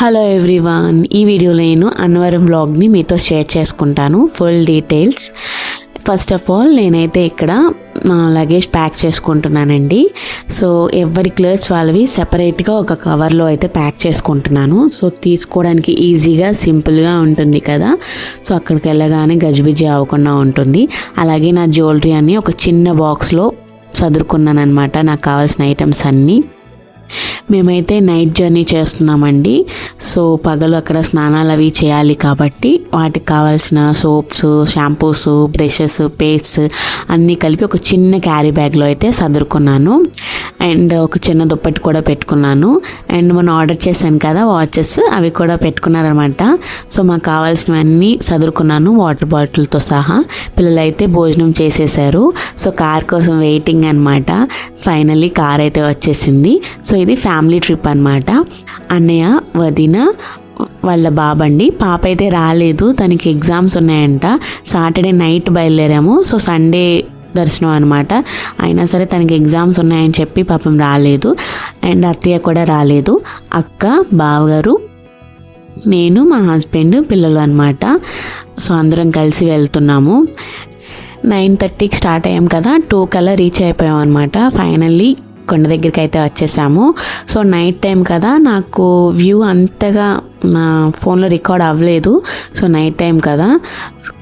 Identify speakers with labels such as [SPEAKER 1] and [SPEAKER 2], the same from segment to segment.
[SPEAKER 1] Hello everyone ఈ వీడియోలో నేను అన్నవరం వ్లాగ్ని మీతో షేర్ చేసుకుంటాను. Full details first of all నేనైతే ఇక్కడ మా లగేజ్ ప్యాక్ చేసుకుంటున్నానండి. సో ఎవరి క్లర్స్ వాళ్ళవి సెపరేట్గా ఒక కవర్లో అయితే ప్యాక్ చేసుకుంటున్నాను. సో తీసుకోవడానికి ఈజీగా సింపుల్గా ఉంటుంది కదా. సో అక్కడికి వెళ్ళగానే గజిబిజి అవ్వకుండా ఉంటుంది. అలాగే నా జ్యువెలరీ అన్ని ఒక చిన్న బాక్స్లో సదురుకున్నాను అనమాట నాకు కావాల్సిన ఐటమ్స్ అన్నీ. మేమైతే నైట్ జర్నీ చేస్తున్నామండి. సో పగలు అక్కడ స్నానాలు అవి చేయాలి కాబట్టి వాటికి కావాల్సిన సోప్స్ షాంపూస్ బ్రషెస్ పేస్ట్స్ అన్నీ కలిపి ఒక చిన్న క్యారీ బ్యాగ్లో అయితే సదురుకున్నాను. అండ్ ఒక చిన్న దుప్పటి కూడా పెట్టుకున్నాను. అండ్ మనం ఆర్డర్ చేశాను కదా వాచెస్ అవి కూడా పెట్టుకున్నారనమాట సో మాకు కావాల్సినవన్నీ చదువుకున్నాను వాటర్ బాటిల్తో సహా. పిల్లలైతే భోజనం చేసేసారు. సో కార్ కోసం వెయిటింగ్ అనమాట ఫైనల్లీ కార్ అయితే వచ్చేసింది. సో ఇది ఫ్యామిలీ ట్రిప్ అనమాట అన్నయ్య వదిన వాళ్ళ బాబండి. పాప అయితే రాలేదు. తనకి ఎగ్జామ్స్ ఉన్నాయంట. సాటర్డే నైట్ బయలుదేరాము. సో సండే దర్శనం అనమాట అయినా సరే తనకి ఎగ్జామ్స్ ఉన్నాయని చెప్పి పాపం రాలేదు. అండ్ అత్తయ్య కూడా రాలేదు. అక్క బావగారు నేను మా హస్బెండ్ పిల్లలు అనమాట సో అందరం కలిసి వెళ్తున్నాము. నైన్ థర్టీకి స్టార్ట్ అయ్యాం కదా. టూ కల్లా రీచ్ అయిపోయాం అనమాట ఫైనల్లీ కొండ దగ్గరికి అయితే వచ్చేసాము. సో నైట్ టైం కదా. నాకు వ్యూ అంతగా నా ఫోన్లో రికార్డ్ అవ్వలేదు. సో నైట్ టైం కదా.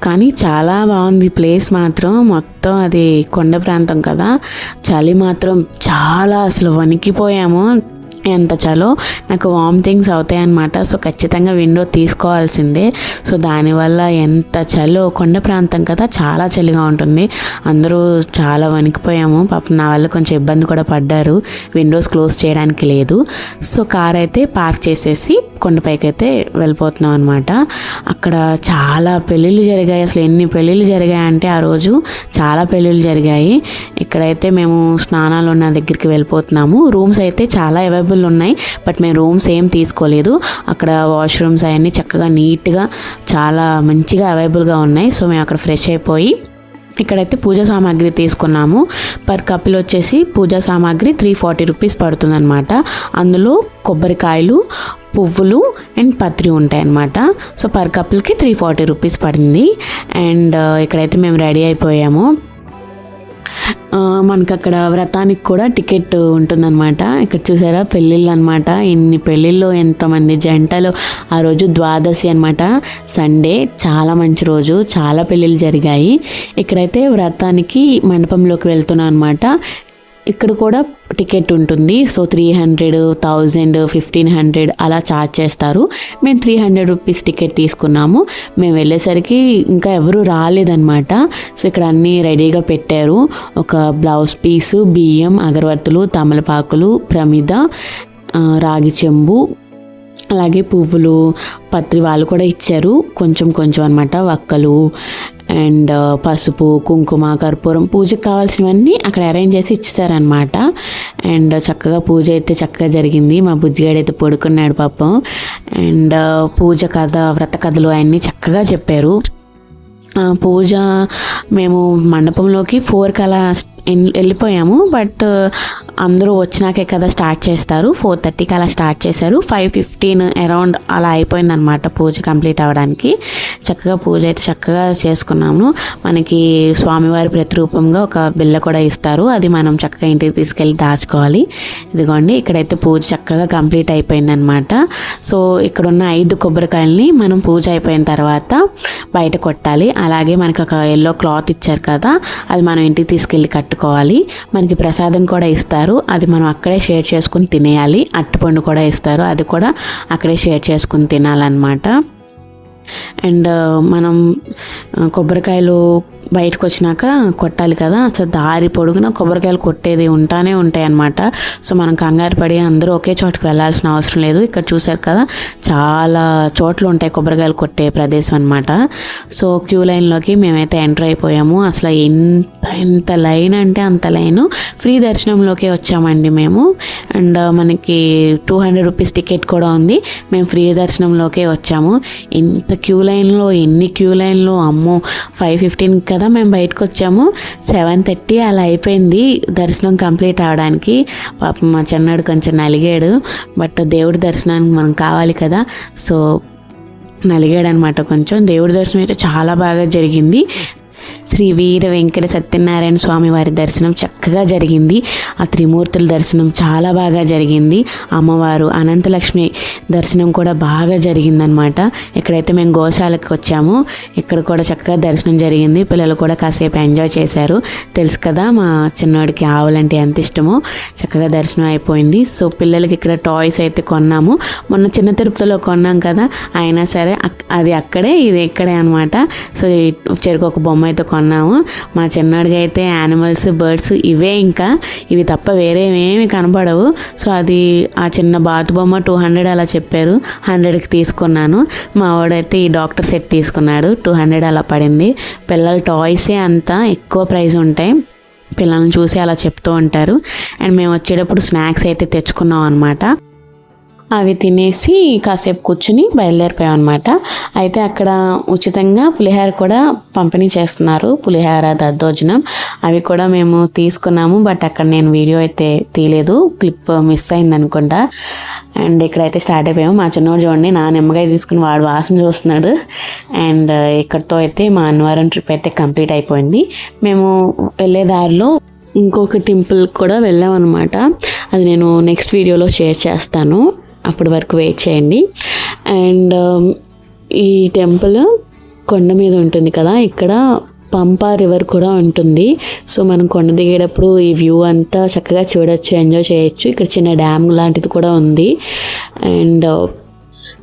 [SPEAKER 1] కానీ చాలా బాగుంది ప్లేస్ మాత్రం. మొత్తం అది కొండ ప్రాంతం కదా. చలి మాత్రం చాలా అసలు వణికిపోయాము. ఎంత చలో నాకు వామిటింగ్స్ అవుతాయి అన్నమాట సో ఖచ్చితంగా విండో తీసుకోవాల్సిందే. సో దానివల్ల ఎంత చలో? కొండ ప్రాంతం కదా చాలా చలిగా ఉంటుంది. అందరూ చాలా వణికిపోయాము. పాపం నా వల్ల కొంచెం ఇబ్బంది కూడా పడ్డారు. విండోస్ క్లోజ్ చేయడానికి లేదు. సో కార్ అయితే పార్క్ చేసేసి కొండపైకి అయితే వెళ్ళిపోతున్నాం అనమాట అక్కడ చాలా పెళ్ళిళ్ళు జరిగాయి. అసలు ఎన్ని పెళ్ళిళ్ళు జరిగాయి అంటే ఆ రోజు చాలా పెళ్ళిళ్ళు జరిగాయి. ఇక్కడైతే మేము స్నానాలు ఉన్న దగ్గరికి వెళ్ళిపోతున్నాము. రూమ్స్ అయితే చాలా అవైలబుల్ అవైలబుల్ ఉన్నాయి. బట్ మేము రూమ్స్ ఏం తీసుకోలేదు. అక్కడ వాష్రూమ్స్ అవన్నీ చక్కగా నీట్గా చాలా మంచిగా అవైలబుల్గా ఉన్నాయి. సో మేము అక్కడ ఫ్రెష్ అయిపోయి ఇక్కడైతే పూజా సామాగ్రి తీసుకున్నాము. పర్ కపిల్ వచ్చేసి పూజా సామాగ్రి త్రీ ఫార్టీ రూపీస్ పడుతుందన్నమాట. అందులో కొబ్బరికాయలు పువ్వులు అండ్ పత్రి ఉంటాయన్నమాట. సో పర్ కప్పులకి త్రీ ఫార్టీ రూపీస్ పడింది. అండ్ uh, ఇక్కడైతే మేము రెడీ అయిపోయాము. మనకు అక్కడ వ్రతానికి కూడా టికెట్ ఉంటుందన్నమాట. ఇక్కడ చూసారా? పెళ్ళిళ్ళు అనమాట ఇన్ని పెళ్ళిళ్ళు ఎంతమంది జంటలు. ఆ రోజు ద్వాదశి అనమాట సండే చాలా మంచి రోజు. చాలా పెళ్ళిళ్ళు జరిగాయి. ఇక్కడైతే వ్రతానికి మండపంలోకి వెళ్తున్నాం అనమాట ఇక్కడ కూడా టికెట్ ఉంటుంది. So three hundred thousand fifteen hundred అలా ఛార్జ్ చేస్తారు. మేము త్రీ హండ్రెడ్ రూపీస్ టికెట్ తీసుకున్నాము. మేము వెళ్ళేసరికి ఇంకా ఎవరు రాలేదన్నమాట. సో ఇక్కడ అన్నీ రెడీగా పెట్టారు. ఒక బ్లౌజ్ పీసు బియ్యం అగరవత్తులు తమలపాకులు ప్రమిద రాగి చెంబు అలాగే పువ్వులు పత్రి వాళ్ళు కూడా ఇచ్చారు. కొంచెం కొంచెం అనమాట వక్కలు అండ్ uh, పసుపు కుంకుమ కర్పూరం పూజకు కావాల్సినవన్నీ అక్కడ అరేంజ్ చేసి ఇచ్చేసారనమాట అండ్ చక్కగా పూజ అయితే చక్కగా జరిగింది. మా బుజ్జిగాడు అయితే పడుకున్నాడు పాపం. అండ్ uh, పూజ కథ వ్రత కథలు అవన్నీ చక్కగా చెప్పారు. పూజ మేము మండపంలోకి ఫోర్కి అలా వెళ్ళిపోయాము. బట్ అందరూ వచ్చినాకే కదా స్టార్ట్ చేస్తారు. ఫోర్ థర్టీకి అలా స్టార్ట్ చేశారు. ఫైవ్ ఫిఫ్టీన్ అరౌండ్ అలా అయిపోయిందనమాట పూజ కంప్లీట్ అవ్వడానికి. చక్కగా పూజ అయితే చక్కగా చేసుకున్నాము. మనకి స్వామివారి ప్రతిరూపంగా ఒక బిల్ల కూడా ఇస్తారు. అది మనం చక్కగా ఇంటికి తీసుకెళ్ళి దాచుకోవాలి. ఇదిగోండి ఇక్కడైతే పూజ చక్కగా కంప్లీట్ అయిపోయిందనమాట సో ఇక్కడ ఉన్న ఐదు కొబ్బరికాయల్ని మనం పూజ అయిపోయిన తర్వాత బయట కొట్టాలి. అలాగే మనకి ఒక ఎల్లో క్లాత్ ఇచ్చారు కదా అది మనం ఇంటికి తీసుకెళ్ళి కట్టుకోవాలి. మనకి ప్రసాదం కూడా ఇస్తారు. అది మనం అక్కడే షేర్ చేసుకుని తినేయాలి. అట్టిపండు కూడా ఇస్తారు. అది కూడా అక్కడే షేర్ చేసుకుని తినాలన్నమాట. అండ్ మనం కొబ్బరికాయలు బయటకు వచ్చినాక కొట్టాలి కదా. అసలు దారి పొడుగున కొబ్బరికాయలు కొట్టేది ఉంటానే ఉంటాయి అన్నమాట సో మనం కంగారు పడి అందరూ ఒకే చోటుకు వెళ్ళాల్సిన అవసరం లేదు. ఇక్కడ చూసారు కదా చాలా చోట్ల ఉంటాయి కొబ్బరికాయలు కొట్టే ప్రదేశం అనమాట సో క్యూ లైన్లోకి మేమైతే ఎంటర్ అయిపోయాము. అసలు ఎంత ఎంత లైన్ అంటే అంత లైన్. ఫ్రీ దర్శనంలోకి వచ్చామండి మేము. అండ్ మనకి టూ హండ్రెడ్ రూపీస్ టికెట్ కూడా ఉంది. మేము ఫ్రీ దర్శనంలోకే వచ్చాము. ఎంత క్యూ లైన్లో ఎన్ని క్యూ లైన్లో అమ్మో ఫైవ్ ఫిఫ్టీన్ కదా కదా మేము బయటకు వచ్చాము సెవెన్ థర్టీ అలా అయిపోయింది దర్శనం కంప్లీట్ అవడానికి. పాపం మా చిన్నాడు కొంచెం నలిగాడు. బట్ దేవుడి దర్శనానికి మనం కావాలి కదా. సో నలిగాడనమాట కొంచెం. దేవుడి దర్శనం అయితే చాలా బాగా జరిగింది. శ్రీ వీర వెంకట సత్యనారాయణ స్వామి వారి దర్శనం చక్కగా జరిగింది. ఆ త్రిమూర్తుల దర్శనం చాలా బాగా జరిగింది. అమ్మవారు అనంతలక్ష్మి దర్శనం కూడా బాగా జరిగిందనమాట ఎక్కడైతే మేము గోశాలకు వచ్చామో ఇక్కడ కూడా చక్కగా దర్శనం జరిగింది. పిల్లలు కూడా కాసేపు ఎంజాయ్ చేశారు. తెలుసు కదా మా చిన్నవాడికి ఆవులంటే ఎంత ఇష్టమో. చక్కగా దర్శనం అయిపోయింది. సో పిల్లలకి ఇక్కడ టాయ్స్ అయితే కొన్నాము. మొన్న చిన్న తిరుపతిలో కొన్నాం కదా అయినా సరే అది అక్కడే ఇది ఇక్కడే అనమాట సో చెరుకు ఒక బొమ్మ అయితే కొన్నాము మా చిన్నాడికి అయితే యానిమల్స్ బర్డ్స్ ఇవే ఇంకా. ఇవి తప్ప వేరే ఏమి కనపడవు. సో అది ఆ చిన్న బాతు బొమ్మ టూ హండ్రెడ్ అలా చెప్పారు. హండ్రెడ్కి తీసుకున్నాను. మా వాడైతే ఈ డాక్టర్ సెట్ తీసుకున్నాడు. టూ హండ్రెడ్ అలా పడింది. పిల్లల టాయ్సే అంతా ఎక్కువ ప్రైస్ ఉంటాయి. పిల్లల్ని చూసి అలా చెప్తూ ఉంటారు. అండ్ మేము వచ్చేటప్పుడు స్నాక్స్ అయితే తెచ్చుకున్నాం అనమాట అవి తినేసి కాసేపు కూర్చుని బయలుదేరిపోయాం అనమాట అయితే అక్కడ ఉచితంగా పులిహోర కూడా పంపిణీ చేస్తున్నారు. పులిహోర దద్దోజనం అవి కూడా మేము తీసుకున్నాము. బట్ అక్కడ నేను వీడియో అయితే తీయలేదు. క్లిప్ మిస్ అయింది అనుకుంటా అండ్ ఇక్కడైతే స్టార్ట్ అయిపోయాము. మా చిన్నోడు చూడండి నా నిమ్మకాయ తీసుకుని వాడు వాసన చూస్తున్నాడు. అండ్ ఇక్కడితో అయితే మా అన్నవరం ట్రిప్ అయితే కంప్లీట్ అయిపోయింది. మేము వెళ్ళే దారిలో ఇంకొక టెంపుల్ కూడా వెళ్ళాం అనమాట అది నేను నెక్స్ట్ వీడియోలో షేర్ చేస్తాను. అప్పటి వరకు వెయిట్ చేయండి. అండ్ um, ఈ టెంపుల్ కొండ మీద ఉంటుంది కదా ఇక్కడ పంపా రివర్ కూడా ఉంటుంది. సో మనం కొండ దిగేటప్పుడు ఈ వ్యూ అంతా చక్కగా చూడొచ్చు ఎంజాయ్ చేయొచ్చు. ఇక్కడ చిన్న డ్యామ్ లాంటిది కూడా ఉంది. అండ్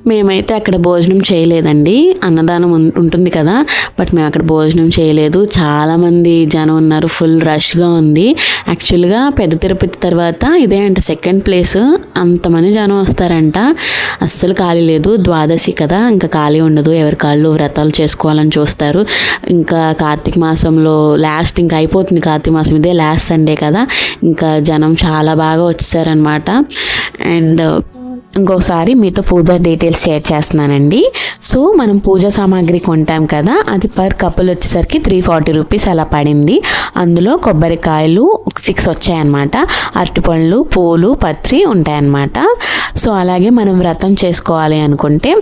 [SPEAKER 1] మేమైతే అక్కడ భోజనం చేయలేదండి. అన్నదానం ఉంటుంది కదా. బట్ మేము అక్కడ భోజనం చేయలేదు. చాలామంది జనం ఉన్నారు. ఫుల్ రష్గా ఉంది. యాక్చువల్గా పెద్ద తిరుపతి తర్వాత ఇదే అంట సెకండ్ ప్లేస్. అంతమంది జనం వస్తారంట. అస్సలు ఖాళీ లేదు. ద్వాదశి కదా. ఇంకా ఖాళీ ఉండదు. ఎవరి కాళ్ళు వ్రతాలు చేసుకోవాలని చూస్తారు. ఇంకా కార్తీక మాసంలో లాస్ట్ ఇంకా అయిపోతుంది కార్తీక మాసం. ఇదే లాస్ట్ సండే కదా. ఇంకా జనం చాలా బాగా వచ్చేసారనమాట అండ్ ఇంకోసారి మీతో పూజ డీటెయిల్స్ షేర్ చేస్తున్నానండి. సో మనం పూజ సామాగ్రి కొంటాం కదా అది పర్ కప్పులు వచ్చేసరికి త్రీ ఫార్టీ రూపీస్ అలా పడింది. అందులో కొబ్బరికాయలు సిక్స్ వచ్చాయన్నమాట. అరటిపండ్లు పూలు పత్రి ఉంటాయన్నమాట. సో అలాగే మనం వ్రతం చేసుకోవాలి అనుకుంటే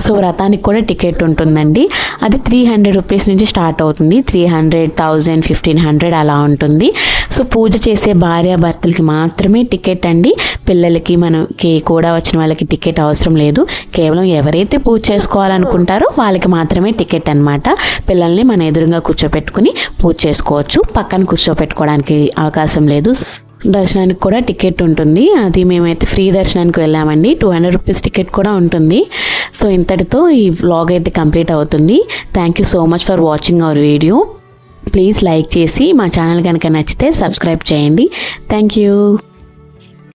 [SPEAKER 1] సో వ్రతానికి కూడా టికెట్ ఉంటుందండి. అది త్రీ హండ్రెడ్ రూపీస్ నుంచి స్టార్ట్ అవుతుంది. Three hundred thousand fifteen hundred అలా ఉంటుంది. సో పూజ చేసే భార్యాభర్తలకి మాత్రమే టికెట్ అండి. పిల్లలకి మనకి కూడా వచ్చిన వాళ్ళకి టికెట్ అవసరం లేదు. కేవలం ఎవరైతే పూజ చేసుకోవాలనుకుంటారో వాళ్ళకి మాత్రమే టికెట్ అన్నమాట. పిల్లల్ని మన ఎదురుగా కూర్చోపెట్టుకుని పూజ చేసుకోవచ్చు. పక్కన కూర్చోపెట్టుకోవడానికి అవకాశం లేదు. దర్శనానికి కూడా టికెట్ ఉంటుంది. అది మేమైతే ఫ్రీ దర్శనానికి వెళ్ళామండి. టూ హండ్రెడ్ రూపీస్ టికెట్ కూడా ఉంటుంది. సో ఇంతటితో ఈ వ్లాగ్ అయితే కంప్లీట్ అవుతుంది. Thank you so much for watching our video please like చేసి మా ఛానల్ కనుక నచ్చితే సబ్స్క్రైబ్ చేయండి. Thank you